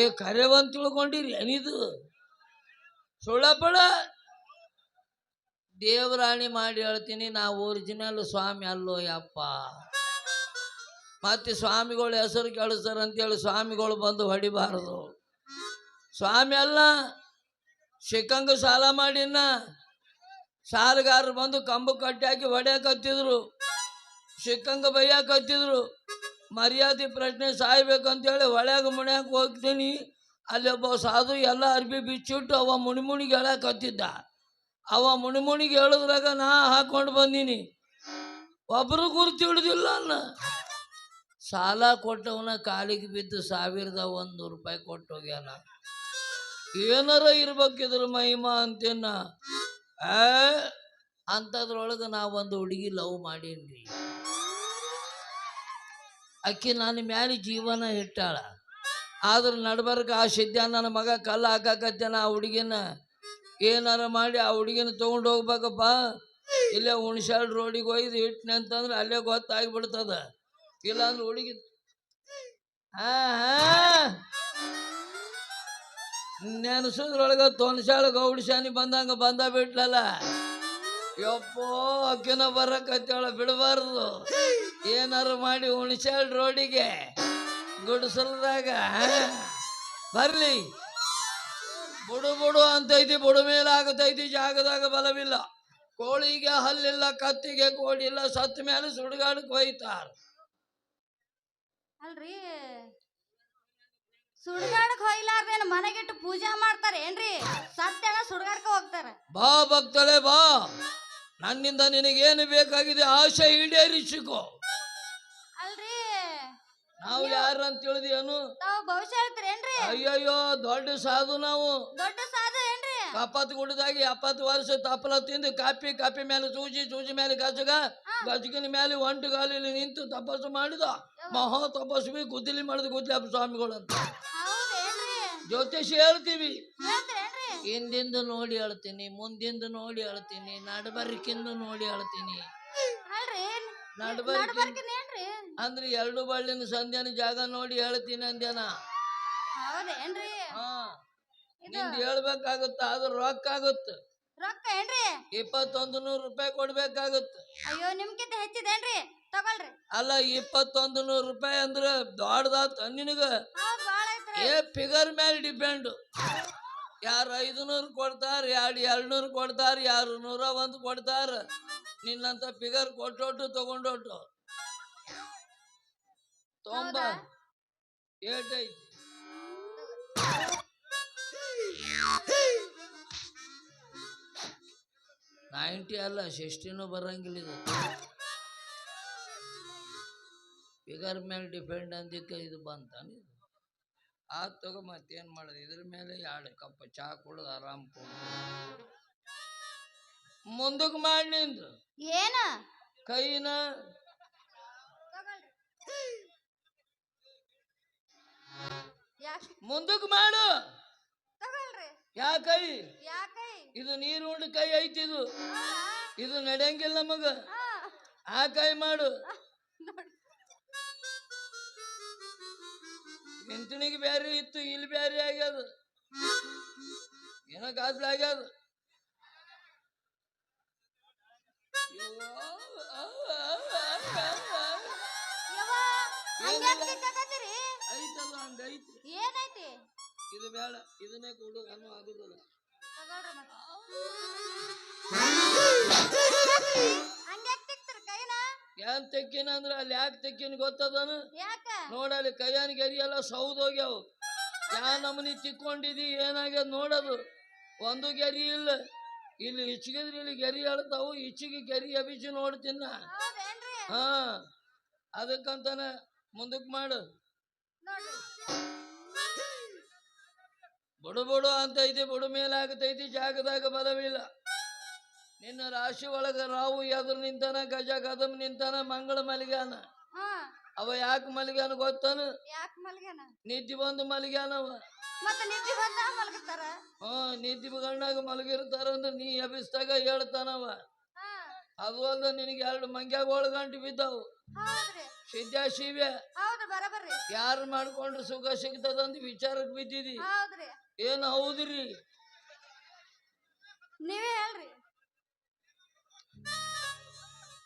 ಏ ಕರೆವಂತ ತಿಳ್ಕೊಂಡಿರಿ, ಏನಿದು? ಸುಳ್ಳಪ್ಪಳ ದೇವರಾಣಿ ಮಾಡಿ ಹೇಳ್ತೀನಿ, ನಾವು ಒರಿಜಿನಲ್ ಸ್ವಾಮಿ ಅಲ್ಲೋ ಯಪ್ಪ. ಮತ್ತೆ ಸ್ವಾಮಿಗಳು ಹೆಸರು ಕೇಳಿಸ್ತಾರ ಅಂತೇಳಿ ಸ್ವಾಮಿಗಳು ಬಂದು ಹೊಡಿಬಾರದು. ಸ್ವಾಮಿ ಅಲ್ಲ, ಶಿಕಂಗ ಸಾಲ ಮಾಡಿನ ಸಾಲಗಾರರು ಬಂದು ಕಂಬು ಕಟ್ಟಿ ಹಾಕಿ ಹೊಡ್ಯಾಕತ್ತಿದ್ರು ಬೈಯಾಕತ್ತಿದ್ರು ಮರ್ಯಾದೆ ಪ್ರಶ್ನೆ ಸಾಯ್ಬೇಕಂತೇಳಿ ಹೊಳ್ಯಾಗ ಮುಣ್ಯಾಕ ಹೋಗ್ತೀನಿ. ಅಲ್ಲಿ ಒಬ್ಬ ಸಾಧು ಎಲ್ಲ ಅರ್ಬಿ ಬಿಚ್ಚಿಟ್ಟು ಅವ ಮುಣಿಮುಣಿಗೆ ಹೇಳಕತ್ತಿದ್ದ. ಅವ ಮುಣಿಮುಣಿಗೆ ಹೇಳಿದ್ರಾಗ ನಾ ಹಾಕೊಂಡು ಬಂದೀನಿ. ಒಬ್ರು ಗುರುತು ಹಿಡಿದಿಲ್ಲ ಅನ್ನ. ಸಾಲ ಕೊಟ್ಟವನ ಕಾಲಿಗೆ ಬಿದ್ದು ಸಾವಿರದ ಒಂದು ರೂಪಾಯಿ ಕೊಟ್ಟು ಹೋಗ್ಯಾನ ಏನಾರ ಇರ್ಬೇಕಿದ್ರು ಮಹಿಮಾ ಅಂತೇನ. ಅಂಥದ್ರೊಳಗೆ ನಾ ಒಂದು ಹುಡುಗಿ ಲವ್ ಮಾಡೀನ್ರಿ. ಅಕ್ಕಿ ನನ್ನ ಮ್ಯಾಲೆ ಜೀವನ ಇಟ್ಟಾಳ. ಆದ್ರೆ ನಡ್ಬರ್ಕ ಆ ಸಿದ್ಧ ನನ್ನ ಮಗ ಕಲ್ಲು ಹಾಕಾಕತ್ತೇನ ಆ ಹುಡುಗಿನ. ಏನಾರ ಮಾಡಿ ಆ ಹುಡುಗಿನ ತೊಗೊಂಡು ಹೋಗ್ಬೇಕಪ್ಪ. ಇಲ್ಲೇ ಹುಣಸಾಳ್ ರೋಡಿಗೆ ಒಯ್ದು ಇಟ್ನೆ ಅಂತಂದ್ರೆ ಅಲ್ಲೇ ಗೊತ್ತಾಗ್ಬಿಡ್ತದ. ಇಲ್ಲಾಂದ್ರೆ ಹುಡುಗಿ ಹಾ ಹಾ. ನೆನಸದ್ರೊಳಗ ತೊನ್ಸಾಳ ಗೌಡಶಾನಿ ಬಂದಂಗ ಬಂದ ಬಿಟ್ಲಲ್ಲ. ಯಪ್ಪೋ ಅಕ್ಕಿನ ಬರಕತ್ತೇಳ ಬಿಡಬಾರ್ದು. ಏನಾರು ಮಾಡಿ ಹುಣಸಾಳ್ ರೋಡಿಗೆ ಗುಡಿಸಲ್ದಾಗ ಬರ್ಲಿ. ಬುಡು ಬುಡು ಅಂತೈತಿ ಬುಡು ಮೇಲೆ ಆಗತೈತಿ ಜಾಗದಾಗ ಬಲವಿಲ್ಲ. ಕೋಳಿಗೆ ಹಲ್ಲಿಲ್ಲ ಕತ್ತಿಗೆ ಕೋಡಿಲ್ಲ ಸತ್ತ ಮೇಲೆ ಸುಡುಗಾಡಕ್ಕೆ ಹೋಯ್ತಾರ ಅಲ್ರಿ? ಸುಡ್ಗಾಡಕ್ ಹೋಗ್ಲಾರ್ದೇನು ಮನೆಗಿಟ್ಟು ಪೂಜೆ ಮಾಡ್ತಾರ ಏನ್ರಿ? ಸತ್ಯನ ಸುಡ್ಗಾಡ್ಕ ಹೋಗ್ತಾರ. ಬಾ ಭಕ್ತಳೆ ಬಾ. ನನ್ನಿಂದ ನಿನಗೇನು ಬೇಕಾಗಿದೆ? ಆಶೆ ಈಡೇರಿಸಿಕೋ. ನಾವು ತಾವು ಭವಿಷ್ಯ ಹೇಳ್ತೀರೇನ್ರಿ ಅಯ್ಯಯ್ಯೋ ದೊಡ್ಡ ಸಾಧು ನಾವು. ದೊಡ್ಡ ಸಾಧು ಏನ್ರಿ? ಗುಡ್ಡದಾಗ ಎಪ್ಪತ್ತು ವರ್ಷ ತಪ್ಪಲ ತಿಂದು ಕಾಪಿ ಕಾಪಿ ಮೇಲೆ ಸೂಜಿ ಸೂಜಿ ಮೇಲೆ ಗಜಗ ಗಜಗಿನ ಮೇಲೆ ಒಂಟು ಗಾಲಿಲಿ ನಿಂತು ತಪಸ್ಸು ಮಾಡಿದ ಮಹಾ ತಪಸ್ವಿ ಗುದ್ದಲಿ ಮಾಡಿದ ಗುದ್ದಲಿ ಸ್ವಾಮಿಗಳು ಅಂತ. ಜ್ಯೋತಿಷ ಹೇಳ್ತೀವಿ. ಹಿಂದಿಂದ ನೋಡಿ ಹೇಳ್ತೀನಿ ಮುಂದಿಂದ ನೋಡಿ ಹೇಳ್ತೀನಿ ನಡಬರ್ಕಿಂದ ನೋಡಿ ಹೇಳ್ತೀನಿ. ಅಂದ್ರೆ ಎರಡು ಬಳ್ಳಿನ ಸಂಧ್ಯಾನ ಜಾಗ ನೋಡಿ ಹೇಳ್ತೀನಿ ಅಂದ್ಯಾನ. ಹೌದೇನ್ರಿ? ಹಾ. ನಿಂದ ಹೇಳ್ಬೇಕಾಗುತ್ತ ಅದು ರೊಕ್ಕ ಆಗುತ್ತ. ರೊಕ್ಕ ಏನ್ರಿ? ಇಪ್ಪತ್ತೊಂದು ನೂರು ರೂಪಾಯಿ ಕೊಡ್ಬೇಕಾಗುತ್ತ. ಅಯ್ಯೋ ನಿಮ್ಗಿಂತ ಹೆಚ್ಚಿದೇನ್ರಿ? ತಗೊಳ್ರಿ. ಅಲ್ಲ ಇಪ್ಪತ್ತೊಂದು ನೂರು ರೂಪಾಯಿ ಅಂದ್ರೆ ದೊಡ್ಡದಾತ ನಿನಗ. ಹೌದ್ ಬಾಳ ಐತ್ರಿ ಏ ಫಿಗರ್ ಮೇಲೆ ಡಿಪೆಂಡ್ ಯಾರು ಐದು ನೂರು ಕೊಡ್ತಾರ ಎರಡು ಎರಡು ನೂರು ಕೊಡ್ತಾರ ಯಾರು ನೂರ ಒಂದು ಕೊಡ್ತಾರ. ನಿನ್ನಂತ ಫಿಗರ್ ಕೊಟ್ಟೊಟ್ಟು ತಗೊಂಡೊಟ್ಟು ತೊಂಬ ನೈಂಟಿ ಅಲ್ಲ ಸಿಕ್ಸ್ಟಿನೂ ಬರಂಗಿಲ್ಲ ಇದು. ಫಿಗರ್ ಮೇಲೆ ಡಿಪೆಂಡ್ ಅಂದಿಕ್ಕೆ ಇದು ಬಂತಾನೆ ಇದು ಆತ್ ತಗೋ ಮತ್ತೇನು ಮಾಡೋದು? ಇದ್ರ ಮೇಲೆ ಎರಡು ಕಪ್ಪ ಚಾ ಕುಡ್ದು ಆರಾಮ್ ಕುಡ್ದು. ಮುಂದಕ್ಕೆ ಮಾಡಿ ನಿಂದು. ಏನ? ಕೈನ ಮುಂದಕ್ಕೆ ಮಾಡು. ತಗೊಳ್ರಿ. ಯಾ ಕೈ ಯಾಕೈ? ಇದು ನೀರು ಉಂಡು ಕೈ ಐತಿ ಇದು. ಇದು ನಡೆಯಂಗಿಲ್ಲ ನಮಗ. ಆ ಕೈ ಮಾಡು. ಎಂತಣಿಗೆ ಬ್ಯಾರಿ ಇತ್ತು ಇಲ್ಲಿ ಬ್ಯಾರೆ ಆಗ್ಯದ. ಏನೋ ಗಾದ್ಲ ಆಗ್ಯದ. ಯವ್ವಾ, ಆ, ಆ, ಆ, ಆ, ಆ. ಯವ್ವ, ಹಂಗ್ಯಾಕ್ ಸಿಕ್ಕಾಕತ್ತೀರಿ? ಐತಲ್ಲ ಹಂಗೈತಿ. ಏನೈತಿ? ಇದು ಬೇಡ ಇದನ್ನೇ ಕೊಡು ಅನ್ನೋ ಆಗುದಿಲ್ಲ. ತಗೊಳ್ರಿ ಮತ್ತೆ. ಹಂಗ್ಯಾಕ್ ತಿಕ್ತೀರಿ ಕೈನ? ಏನ್ ತೆಕ್ಕಿನ ಅಂದ್ರ ಅಲ್ಲಿ ಯಾಕೆ ತೆಕ್ಕಿನ ಗೊತ್ತದನು? ಯಾಕ? ನೋಡಲ್ಲಿ ಕೈಯಾನ ಗೆರಿ ಎಲ್ಲ ಸೌದೋಗ್ಯಾವ ಯಾ ನಮನಿ ತಿಕ್ಕೊಂಡಿದಿ ಏನಾಗ್ಯದ ನೋಡೋದು. ಒಂದು ಗೆರಿ ಇಲ್ಲ. ಇಲ್ಲಿ ಇಚ್ಚಿಗಿದ್ರೆ ಇಲ್ಲಿ ಗೆರಿ ಹೇಳ್ತಾವು ಇಚ್ಚಿಗೆ ಗೆರಿ ಅಭಿಚಿ ನೋಡ್ತೀನ ಹ ಅದಕ್ಕಂತಾನೆ ಮುಂದಕ್ಕೆ ಮಾಡು. ಬಡು ಬುಡು ಅಂತ ಐತಿ ಬಡು ಮೇಲೆ ಆಗತೈತಿ ಜಾಗದಾಗ ಬಲವಿಲ್ಲ. ನಿನ್ನ ರಾಶಿ ಒಳಗ ರಾವು ಎದುರು ನಿಂತಾನ ಗಜ ಕದಂ ನಿಂತಾನ ಮಂಗಳ ಮಲಿಗಾನ ಅವ ಯಾಕೆ ಮಲಿಗಾನ ಗೊತ್ತಾನ? ನಿದ್ದೆ ಬಂದು ಮಲಿಗಾನವ ಮತ್ತ ನಿದ್ದೆ ಗಣ್ಣಾಗ ಮಲಗಿರ್ತಾರ ಅಂದ್ರೆ ನೀ ಎಬ್ಬಿಸ್ದಾಗ ಹೇಳ್ತಾನವ ಅದು ಅಲ್ಲ ನಿನಗೆ ಎರಡು ಮಂಗ್ಯಾಗ ಒಳಗಂಟು ಬಿದ್ದಾವು. ಸಿದ್ಧ ಶಿವ್ಯ ಹೌದು ಬರಬರ್ರಿ. ಯಾರು ಮಾಡ್ಕೊಂಡ್ರೆ ಸುಖ ಸಿಗ್ತದಂತ ವಿಚಾರಕ್ಕೆ ಬಿದ್ದಿದಿ? ಹೌದ್ರಿ. ಏನು ಹೌದ್ರಿ? ನೀವೇ ಹೇಳ್ರಿ.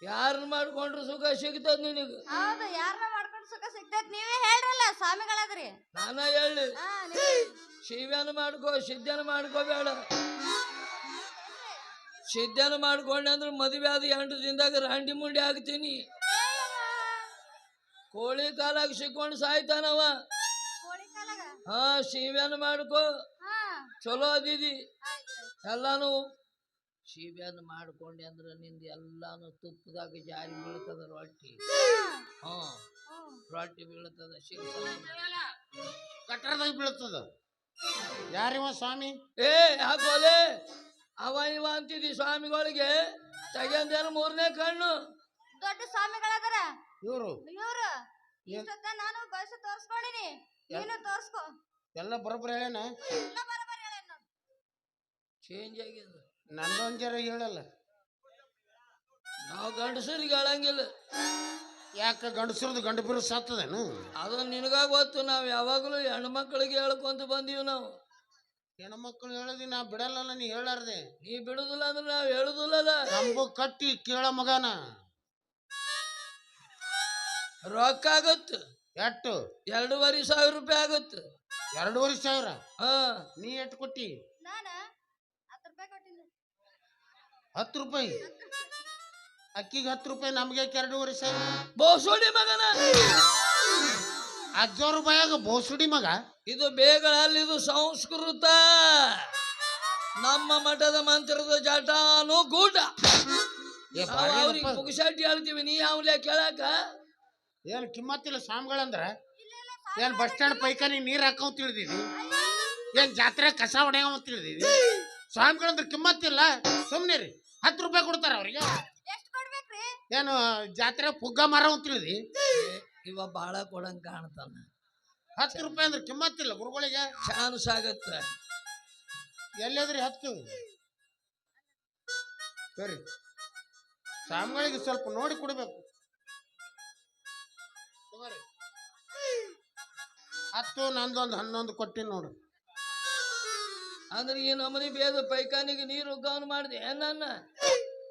ಯಾರು ಮಾಡ್ಕೊಂಡ್ರು ಸುಖ ಸಿಗ್ತದ ನಿನಗ? ಹೌದು ಯಾರನ್ನ ಮಾಡ್ಕೊಂಡು ಸುಖ ಸಿಗ್ತೈತ್ ನೀವೇ ಹೇಳ್ರಲ್ಲ ಸ್ವಾಮಿಗಳಾದ್ರಿ. ನಾನ ಹೇಳಿ ಹಾ ನೀವೇ ಶಿವ್ಯನ ಮಾಡ್ಕೋ ಸಿದ್ಧನ ಮಾಡ್ಕೋಬೇಡ ಸಿದ್ಧನ ಮಾಡ್ಕೊಂಡೆ ಅಂದ್ರೆ ಮದುವೆ ಆದ ಎಂಟು ದಿನದಾಗ ರಾಂಡಿ ಮುಂಡಿ ಆಗ್ತೀನಿ ಕೋಳಿ ಕಾಲಾಗ ಸಿಕ್ಕೊಂಡು ಸಾಯ್ತಾನವ. ಕೋಳಿ ಕಾಲಾಗ? ಹಾ ಶಿವ್ಯನ ಮಾಡ್ಕೋ. ಹಾ. ಚಲೋ ಅದಿದಿ. ಎಲ್ಲಾನು ಶಿವ್ಯನ ಮಾಡ್ಕೊಂಡೆ ಅಂದ್ರೆ ನಿಂದ ಎಲ್ಲಾನು ತುಪ್ಪದಾಗ ಜಾರಿ ಬೀಳ್ತದ ರೊಟ್ಟಿ. ಹಾ. ರೊಟ್ಟಿ ಬೀಳ್ತದ ಶಿವ ಕಟ್ಟಡದಾಗ ಬೀಳ್ತದ ಯಾರಿವ ಸ್ವಾಮಿ? ಏ ಹಾಕೋಲೆ ಅವ ಇವ ಅಂತಿದಿ ಸ್ವಾಮಿಗಳಿಗೆ. ತಗೊಂಡೇನು ಮೂರನೇ ಕಣ್ಣು? ದೊಡ್ಡ ಸ್ವಾಮಿಗಳದಾರ ಇವರು? ಇವ್ರು? ಇಷ್ಟೊತ್ತ ನಾನು ಬಸ್ ತೋರ್ಸ್ಕೊಂಡಿನಿ. ನೀನು ತೋರ್ಸ್ಕೊ. ಎಲ್ಲ ಬರೋಬ್ಬರ ಹೇಳೇನ ಎಲ್ಲ ಬರಬರ್ ಹೇಳೇನ. ಚೇಂಜ್ ಆಗ್ಯದ ನಂದೊಂದ್ ಜರ ಹೇಳಲ್ಲ. ನಾವು ಗಂಡಸರಿಗೆ ಹೇಳಂಗಿಲ್ಲ. ಯಾಕ ಗಂಡಸರದು ಗಂಡ ಬಿರು ಸತ್ತದೇನು ಅದು ನಿನಗ ಗೊತ್ತು ನಾವು ಯಾವಾಗಲೂ ಹೆಣ್ಮಕ್ಳಿಗೆ ಹೇಳ್ಕೊಂತ ಬಂದೀವಿ ನಾವು. ಹೆಣ್ಮಕ್ಳು ಹೇಳದಿ ನಾ ಬಿಡಲ್ಲ ನೀ ಹೇಳಾರ್ದೆ. ನೀ ಬಿಡುದಿಲ್ಲ ಅಂದ್ರೆ ನಾವು ಹೇಳುದಿಲ್ಲಲ್ಲ. ಕಂಬು ಕಟ್ಟಿ ಕೇಳ ಮಗನ. ರೊಕ್ಕ ಆಗುತ್ತೆ. ಎಷ್ಟು ಎರಡೂವರೆ ಸಾವಿರ ರೂಪಾಯಿ ಆಗುತ್ತೆ. ಎರಡೂವರೆ ಸಾವಿರ? ಹಾ. ನೀ ಎಷ್ಟು ಕೊಟ್ಟಿ? ನಾನ? ಹತ್ತು ರೂಪಾಯಿ ಅಕ್ಕಿಗೆ ಹತ್ತು ರೂಪಾಯಿ ನಮ್ಗೆ ಎರಡೂವರೆ ಸಾವಿರ? ಬೋಸುಡಿ ಮಗನ. ಅಜ್ಜವ್ರ ರೂಪಾಯಾಗ ಬೋಸುಡಿ ಮಗ? ಇದು ಬೇಗಳಲ್ಲಿ ಇದು ಸಂಸ್ಕೃತ. ನಮ್ಮ ಮಠದ ಮಂತ್ರದ ಜಟಾನು ಗೂಟ. ಇದಪ್ಪ. ಹೇಳ್ತೀವಿ. ನೀ ಯಾವ್ಲೆ ಕೇಳಾಕ? ಏನ್ ಕಿಮ್ಮತ್ತಿಲ್ಲ ಸ್ವಾಮಿಗಳಂದ್ರೆ? ಏನ್ ಬಸ್ ಸ್ಟ್ಯಾಂಡ್ ಪೈಕಾನಿಗೆ ನೀರ್ ಹಾಕೋ ತಿಳಿದಿದ್ವಿ ಏನ್ ಜಾತ್ರೆ ಕಸ ಹೊಡೆಯೋ ತಿಳಿದಿದ್ವಿ ಸ್ವಾಮಿಗಳಂದ್ರೆ ಕಿಮ್ಮತ್ತಿಲ್ಲ? ಸುಮ್ನೆ ರೀ ಹತ್ತು ರೂಪಾಯಿ ಕೊಡ್ತಾರ ಅವ್ರಿಗೆ. ಏನು ಜಾತ್ರೆ ಪುಗ್ಗ ಮಾರೋ ತಿಳಿದಿ? ಇವ ಬಹಳ ಕೊಡಂಗ್ ಕಾಣ್ತಾನ. ಹತ್ತು ರೂಪಾಯಿ ಅಂದ್ರೆ ಕಿಮ್ಮತ್ತಿಲ್ಲ ಗುರುಗಳಿಗೆ? ಚಾನ್ಸ್ ಆಗತ್ತ. ಎಲ್ಲಿದ್ರಿ ಹತ್ತು? ಸರಿ. ಸ್ವಾಮಿಗಳಿಗೆ ಸ್ವಲ್ಪ ನೋಡಿ ಕೊಡ್ಬೇಕು. ಹತ್ತು ನಂದೊಂದು ಹನ್ನೊಂದು ಕೊಟ್ಟಿ ನೋಡು. ಅಂದ್ರೆ ಈ ನಮನಿ ಬೇದ ಪೈಕಾನಿಗೆ ನೀರು ಉಗ್ಗಾವನ್ ಮಾಡಿದೆ. ನನ್ನ?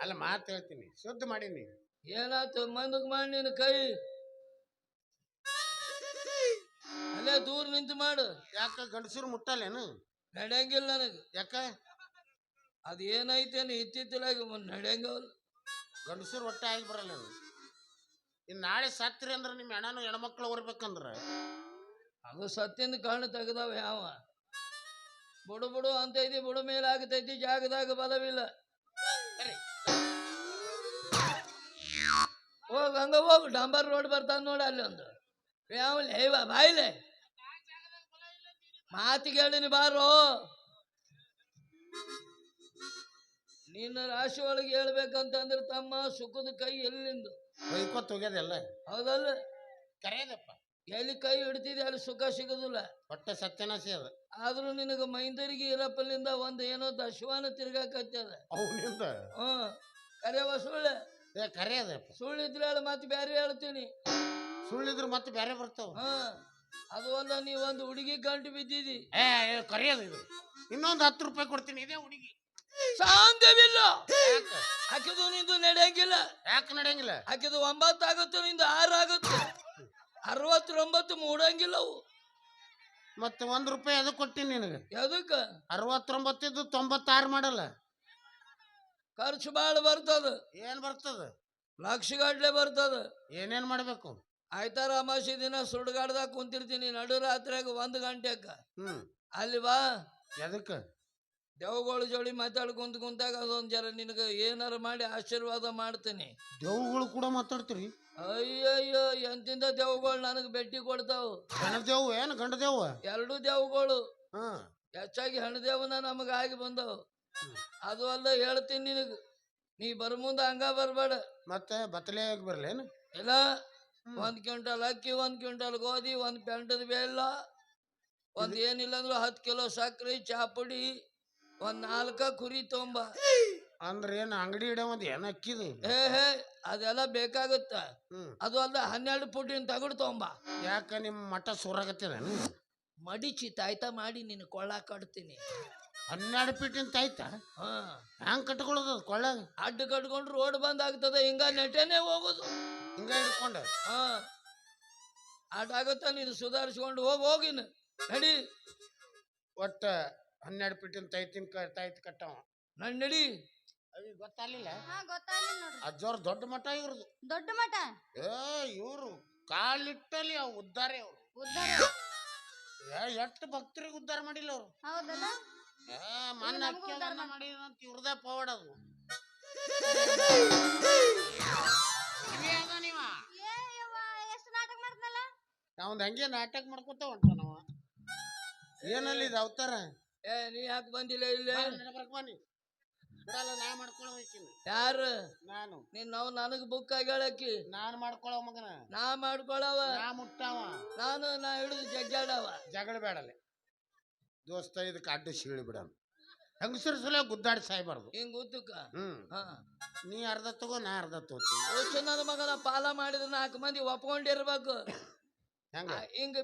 ಅಲ್ಲ ಮಾತು ಹೇಳ್ತೀನಿ. ಶುದ್ಧ ಮಾಡೀನಿ ಏನಾಯ್ತು? ಮಂದಕ್ ಮಾಡಿ ನಿನ್ನ ಕೈ. ಅಲ್ಲೇ ದೂರ ನಿಂತು ಮಾಡು. ಯಾಕ ಗಂಡಸರು ಮುಟ್ಟಲ್ಲೇನು? ನಡೆಯಂಗಿಲ್ಲ ನನಗೆ. ಯಾಕ? ಅದು ಏನೈತೇನು ಇತ್ತಿತ್ತಲಾಗಿ ನಡೆಯಂಗವಲ್ಲ ಗಂಡಸರು ಒಟ್ಟೆ ಆಗಿ ಬರಲ್ಲ ಇನ್ನು ನಾಳೆ ಸತ್ರಿ ಅಂದ್ರೆ ನಿಮ್ಮ ಹೆಣ್ಣು ಹೆಣ್ಮಕ್ಳು ಹೊರ್ಬೇಕಂದ್ರ ಅದು ಸತ್ಯನ ಕಣ್ಣು ತೆಗೆದವ ಯಾವ? ಬುಡು ಬುಡು ಅಂತ ಐತಿ ಬುಡು ಮೇಲೆ ಆಗತೈತಿ ಜಾಗದಾಗ ಬಲವಿಲ್ಲ. ಹೋಗ ಹೋಗ್ ಹಂಗ ಡಾಂಬರ್ ರೋಡ್ ಬರ್ತಾನ ನೋಡ ಅಲ್ಲಿ ಒಂದು ಯಾವ ಹೇವ ಬಾಯಿಲೆ ಮಾತಿಗೆ ಹೇಳಿನಿ ಬಾರೋ ನಿನ್ನ ರಾಶಿ ಒಳಗೆ ಹೇಳ್ಬೇಕಂತಂದ್ರೆ ತಮ್ಮ ಸುಖದ ಕೈ ಎಲ್ಲಿಂದು? ಹೋಗ್ಯದೆಲ್ಲ? ಹೌದಲ್ಲ? ಕರೆಯದಪ್ಪ ಎಲ್ಲಿ ಕೈ ಹಿಡ್ತಿದೆ ಅಲ್ಲಿ ಸುಖ ಸಿಗೋದಿಲ್ಲ. ಹೊಟ್ಟೆ ಸತ್ಯನಾಶಿ ಅದ. ಆದ್ರೂ ನಿನಗೆ ಮೈಂದರಿಗೆ ಇರಪ್ಪಲ್ಲಿಂದ ಒಂದ್ ಏನೋ ದಶವಾನ ತಿರ್ಗಾಕತ್ತದ ಅವನಿಂದ? ಹ್ಞೂ. ಕರೆಯವ ಸುಳ್ಳು. ಏ ಕರೆಯದಪ್ಪ ಸುಳ್ಳಿದ್ರೆ ಹೇಳು ಮತ್ತೆ ಬೇರೆ ಹೇಳ್ತೀನಿ. ಸುಳ್ಳಿದ್ರೆ ಮತ್ತೆ ಬೇರೆ ಬರ್ತಾವ. ಹಾ ಅದು ಒಂದ ನೀ ಒಂದು ಹುಡುಗಿ ಗಂಟು ಬಿದ್ದಿದಿ. ಏ ಏ, ಕರೆಯೋದು ಇದು. ಇನ್ನೊಂದು ಹತ್ತು ರೂಪಾಯಿ ಕೊಡ್ತೀನಿ ಇದೇ ಹುಡುಗಿ. ಸಾಧ್ಯವಿಲ್ಲ ಯಾಕ? ನಿಂದು ನಡೆಯಂಗಿಲ್ಲ. ಯಾಕೆ ನಡೆಯಂಗಿಲ್ಲ? ಆಕಿದು ಒಂಬತ್ತು ಆಗುತ್ತೆ ನಿಂದು ಆರು ಆಗುತ್ತೆ ಅರವತ್ತೊಂಬತ್ತು ಮೂಡಂಗಿಲ್ಲ ಅವು ಮತ್ತೆ ಒಂದ್ ರೂಪಾಯಿ ಅದು ಕೊಟ್ಟಿನಿ ನಿನಗೆ? ಎದಕ್ಕ? ಅರವತ್ತೊಂಬತ್ತಿದ್ದು ತೊಂಬತ್ತಾರು ಮಾಡಲ್ಲ. ಖರ್ಚು ಭಾಳ ಬರ್ತದ. ಏನ್ ಬರ್ತದ? ಲಕ್ಷಗಟ್ಲೆ ಬರ್ತದ. ಏನೇನ್ ಮಾಡ್ಬೇಕು? ಆಯ್ತಾರ ಅಮಾಸಿ ದಿನ ಸುಡ್ಗಾಡ್ದಾಗ ಕುಂತಿರ್ತೀನಿ ನಡು ರಾತ್ರಿಯಾಗ ಒಂದು ಗಂಟೆಕ ಹ್ಮ್. ಅಲ್ಲಿ ಬಾ. ಎದಕ್ಕ? ದೇವಗಳ ಜೋಡಿ ಮಾತಾಡ್ಕೊಂತ ಕುಂತಾಗ ಅದೊಂದು ಜರ ನಿನಗೆ ಏನಾರ ಮಾಡಿ ಆಶೀರ್ವಾದ ಮಾಡ್ತೀನಿ. ದೇವಗಳು ಕೂಡ ಮಾತಾಡ್ತೀರಿ? ಅಯ್ಯಯ್ಯೋ ಎಂತಿಂದ ದೇವಗಳು ನನಗೆ ಭೇಟಿ ಕೊಡ್ತಾವು? ಗಂಡ ದೇವು ಏನು ಗಂಡ ದೇವ? ಎರಡು ದೇವಗಳು ಹಾ. ಹೆಚ್ಚಾಗಿ ಹೆಣ್ದೇವನ ನಮಗೆ ಆಗಿ ಬಂದವು. ಅದು ಅಲ್ಲ ಹೇಳ್ತೀನಿ ನಿನಗೆ ನೀ ಬರ್ ಮುಂದೆ ಹಂಗ ಬರಬೇಡ. ಮತ್ತೆ ಬತ್ತಲೇ ಬರ್ಲೇನು ಇಲ್ಲ ಒಂದ್ ಕ್ವಿಂಟಲ್ ಅಕ್ಕಿ ಒಂದ್ ಕ್ವಿಂಟಲ್ ಗೋಧಿ ಒಂದ್ ಪೆಂಟದ ಬೆಲ್ಲ ಒಂದ್ ಏನಿಲ್ಲ ಅಂದ್ರೆ ಹತ್ತು ಕಿಲೋ ಸಕ್ಕರೆ ಚಾ ಪುಡಿ ಒಂದ್ ನಾಲ್ಕ ಕುರಿ ತೊಂಬ. ಅಂದ್ರೆ ಏನ್ ಅಂಗಡಿ ಇಡಮದಿ ಏನ್ ಅಕ್ಕಿದು? ಹೇ ಹೇ ಅದೆಲ್ಲ ಬೇಕಾಗುತ್ತ. ಹ್ಮ್. ಅದು ಅಲ್ಲ ಹನ್ನೆರಡು ಫುಟಿನ ತಗಡು ತೊಂಬ. ಯಾಕ ನಿಮ್ ಮಠ ಸೂರಾಗತ್ತೇನು ಮಡಿಚಿ ತಾಯ್ತ ಮಾಡಿ ನೀನು ಕೊಳ್ಳ ಕಟ್ತೀನಿ. ಹನ್ನೆರಡು ಪೀಟಿನ ತಾಯ್ತಾ? ಹಾ. ಹ್ಯಾಂಗ್ ಕಟ್ಕೊಳ್ಳೋದು ಅದು ಕೊಳ್ಳಾಗ ಅಡ್ಡ ಕಟ್ಕೊಂಡು ರೋಡ್ ಬಂದ್ ಆಗ್ತದ ಹಿಂಗ ನೆಟ್ಟನೆ ಹೋಗೋದು. ಹಿಂಗ ಹಿಡ್ಕೊಂಡ? ಹಾ. ಆಗುತ್ತ ನೀನು ಸುಧಾರಿಸ್ಕೊಂಡು ಹೋಗಿ ಹೋಗಿನ. ನಡಿ. ಒಟ್ಟ ಹನ್ನೆರಡು ಫೀಟಿನ ತೈತಿನ ಕ ತಾಯ್ತ ಕಟ್ಟವ. ನಡಿ ನಡಿ. ಅವಿ ಗೊತ್ತಾಗ್ಲಿಲ್ಲ. ಹಾ ಗೊತ್ತಾಗ್ಲಿಲ್ಲ ನೋಡ್ರಿ. ಅಜ್ಜವ್ರ ದೊಡ್ಡ ಮಠ ಇವ್ರದು. ದೊಡ್ಡ ಮಠ? ಏ ಇವ್ರು ಕಾಲಿಟ್ಟಲ್ಲಿ ಅವ್ ಉದ್ಧಾರ ಅವ್ರು. ಉದ್ದಾರ? ಏ ಎಷ್ಟು ಭಕ್ತರಿಗೆ ಉದ್ದಾರ ಮಾಡಿಲ್ಲ ಅವ್ರು. ಹೌದಲ್ಲ? ಏ ಮನ್ನ ಅಕ್ಕಿ ಮಾಡಿದಂತ ಇವ್ರದ ಪವಾಡ ಅದು ನೀವ? ಏ ಯವ್ವ ಎಷ್ಟು ನಾಟಕ ಹಂಗೆ ನಾಟಕ ಮಾಡ್ಕೊತ ಹೊಂಟ ನಾವ. ಏನಲ್ಲಿ ಇದು ಅವತಾರ? ಏ ನೀ ಯಾಕೆ ಬಂದಿಲ್ಲ ಇಲ್ಲಿ? ಬನ್ನಿ. ಬಿಡಲ್ಲ ನಾ ಮಾಡ್ಕೊಳ್ಳೋ ಯಾರು? ನಾನು. ನೀನ್ ನಾವು ನನಗ್ ಬುಕ್ ಆಗ್ಯಾಳಕಿ ನಾನು ಮಾಡ್ಕೊಳ್ಳೋ ಮಗನ. ನಾ ಮಾಡ್ಕೊಳವ. ನಾ ಮುಟ್ಟಾವ. ನಾನು ನಾ ಹಿಡಿದು ಜಗ್ಗಾಡವ ಜಗಳ ಬೇಡಲೆ. ದೋಸ್ತ ಇದಕ್ಕೆ ಅಡ್ಡ ಸೀಳಿ ಬಿಡಣ. ಹೆಂಗಸರು ಸಲ ಗುದ್ದಾಡಿ ಸಾಯ್ಬಾರ್ದು. ಹಿಂಗ್ ಉದ್ದಕ್ಕ ಹ್ಮ್. ಹಾ. ನೀ ಅರ್ಧ ತಗೋ ನಾ ಅರ್ಧ ತಗೋತೀನಿ ನನ್ನ ಮಗನ ಪಾಲ ಮಾಡಿದ್ರೆ ನಾಲ್ಕು ಮಂದಿ ಒಪ್ಕೊಂಡಿರ್ಬೇಕು. ಹೆಂಗ? ಹಿಂಗ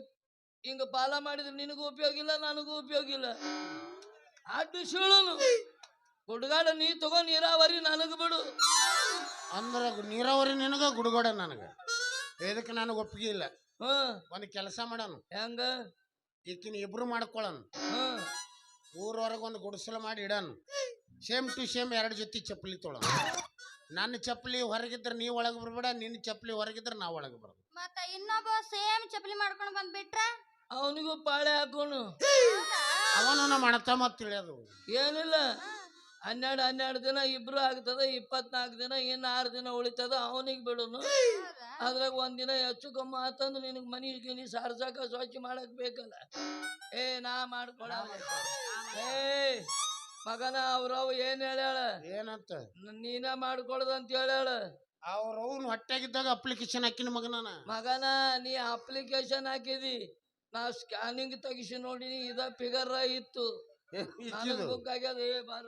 ಹಿಂಗ ಪಾಲ ಮಾಡಿದ್ರೆ ನಿನಗೂ ಉಪಯೋಗ ಇಲ್ಲ ನನಗೂ ಉಪಯೋಗ ಇಲ್ಲ. ಅಡ್ಡು ಸೀಳುನು ಗುಡ್ಗಾಡ ನೀ ತಗೋ ನೀರಾವರಿ ನನಗೆ ಬಿಡು. ಅಂದ್ರ ನೀರಾವರಿ ನಿನಗ ಗುಡುಗೋಡ ನನಗ. ಇದಕ್ಕೆ ನನಗೆ ಒಪ್ಪಿಗೆ ಇಲ್ಲ. ಹ್ಮ್ ಒಂದು ಕೆಲಸ ಮಾಡೋನು ಹೆಂಗ? ಈಕಿನ ಇಬ್ರು ಮಾಡ್ಕೊಳ್ಳೋನು ಹ್ಮ್ ಊರವರೆಗೆ ಒಂದು ಗುಡಿಸಲು ಮಾಡಿ ಇಡೋನು ಸೇಮ್ ಟು ಸೇಮ್ ಎರಡು ಜೊತೆ ಚಪ್ಪಲಿ ತೊಳೋನು ನನ್ನ ಚಪ್ಪಲಿ ಹೊರಗಿದ್ರೆ ನೀ ಒಳಗೆ ಬರ್ಬೇಡ ನಿನ್ನ ಚಪ್ಪಲಿ ಹೊರಗಿದ್ರೆ ನಾ ಒಳಗೆ ಬರೋದು ಮತ್ತ ಇನ್ನೊಬ್ಬ ಸೇಮ್ ಚಪ್ಪಲಿ ಮಾಡ್ಕೊಂಡು ಬಂದ್ಬಿಟ್ರ? ಅವನಿಗೂ ಪಾಳೆ ಹಾಕೋನು. ಅವನು ನಮ್ಮ ಮತ್ತೆ ತಿಳಿಯೋದು. ಏನಿಲ್ಲ. ಹನ್ನೆರಡು ಹನ್ನೆರಡು ದಿನ ಇಬ್ರು ಆಗ್ತದ ಇಪ್ಪತ್ನಾಲ್ಕು ದಿನ ಇನ್ನು ಆರು ದಿನ ಉಳಿತದ ಅವನಿಗೆ ಬಿಡೋನು. ಅದ್ರಾಗ ಒಂದಿನ ಹೆಚ್ಚು ಕಮ್ಮಿ ಆತಂದ್ರೆ ನಿನಗೆ ಮನಿ ಗಿನಿ ಸಾರ್ಸಾಕ ಸ್ವಚ್ಛ ಮಾಡಕ್ ಬೇಕಲ್ಲ. ಏ ನಾ ಮಾಡ್ಕೊಳ ಏ ಮಗನ ಅವ್ರವ್ ಏನ್ ಹೇಳ್ಯಾಳ? ಏನಂತ? ನೀನ ಮಾಡ್ಕೊಳ್ದಂತ ಹೇಳ್ಯಾಳ? ಅವ್ರ ಅವ್ನು ಹೊಟ್ಟೆಗಿದ್ದಾಗ ಅಪ್ಲಿಕೇಶನ್ ಹಾಕಿನ ಮಗನ ಮಗನ ನೀ ಅಪ್ಲಿಕೇಶನ್ ಹಾಕಿದಿ. ನಾ ಸ್ಕ್ಯಾನಿಂಗ್ ತೆಗಿಸಿ ನೋಡಿನಿ ಇದ ಫಿಗರ್ ಇತ್ತು. ಬುಕ್ ಆಗ್ಯದ ಏ ಬಾರ.